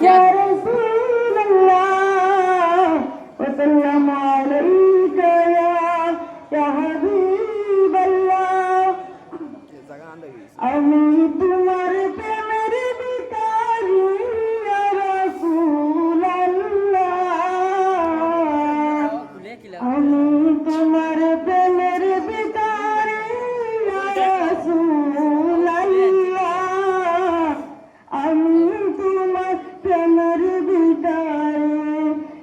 يا رسول الله وسلم عليك يا يا حبيب الله আমি তোমার প্রেমের ভিকারি ইয়া রাসূলুল্লাহ আমি তোমার প্রেমের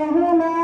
له ما